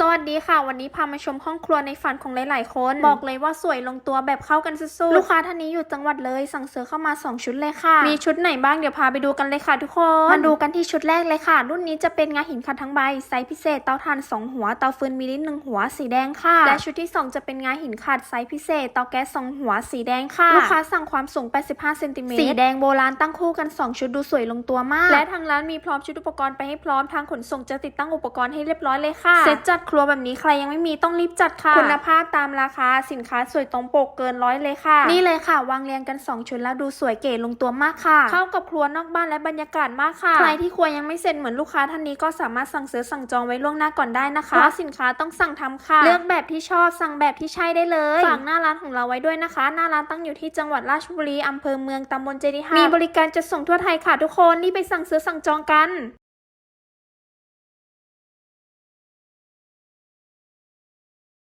สวัสดีค่ะ วันนี้พามาชมห้องครัวในฝันของหลาย ๆ คน บอกเลยว่าสวยลงตัวแบบเข้ากันสุดๆลูกค้าท่านนี้อยู่จังหวัดเลย สั่งซื้อเข้ามา 2 ชุดเลยค่ะ มีชุดไหนบ้างเดี๋ยวพาไปดูกันเลยค่ะทุกคนมาดูกันที่ชุดแรกเลยค่ะ รุ่นนี้จะเป็นงาหินขัดทั้งใบไซส์พิเศษเตาถ่าน 2 หัวเตาฟืนมิลิหนึ่งหัวสีแดงค่ะ และชุดที่ 2 จะเป็นงาหินขัดไซส์พิเศษเตาแก๊ส2หัวสีแดงค่ะลูกค้าสั่งความสูง 85เซนติเมตรสีแดงโบราณตั้งคู่กัน 2 ชุดดูสวยลงตัวมาก และทางร้านมีพร้อมชุดอุปกรณ์ไปให้พร้อมทางขนส่งจะติดตั้งอุปกรณ์ให้เรียบร้อยเลยค่ะเซ็ตจัดครัวแบบนี้ใครยังไม่มีต้องรีบจัดค่ะ คุณภาพตามราคาสินค้าสวยตรงปกเกินร้อยเลยค่ะ นี่เลยค่ะ วางเรียงกัน 2 ชุดแล้วดูสวยเก๋ลงตัวมากค่ะ เข้ากับครัวนอกบ้านและบรรยากาศมากค่ะ ใครที่ครัวยังไม่เสร็จเหมือนลูกค้าท่านนี้ก็สามารถสั่งซื้อสั่งจองไว้ล่วงหน้าก่อนได้นะคะเพราะสินค้าต้องสั่งทำค่ะ เลือกแบบที่ชอบสั่งแบบที่ใช่ได้เลยฝากหน้าร้านของเราไว้ด้วยนะคะ หน้าร้านตั้งอยู่ที่จังหวัดราชบุรีอำเภอเมืองตำบลเจดีย์มีบริการจะส่งทั่วไทยค่ะทุกคนรีบไปสั่งซื้อสั่งจองกัน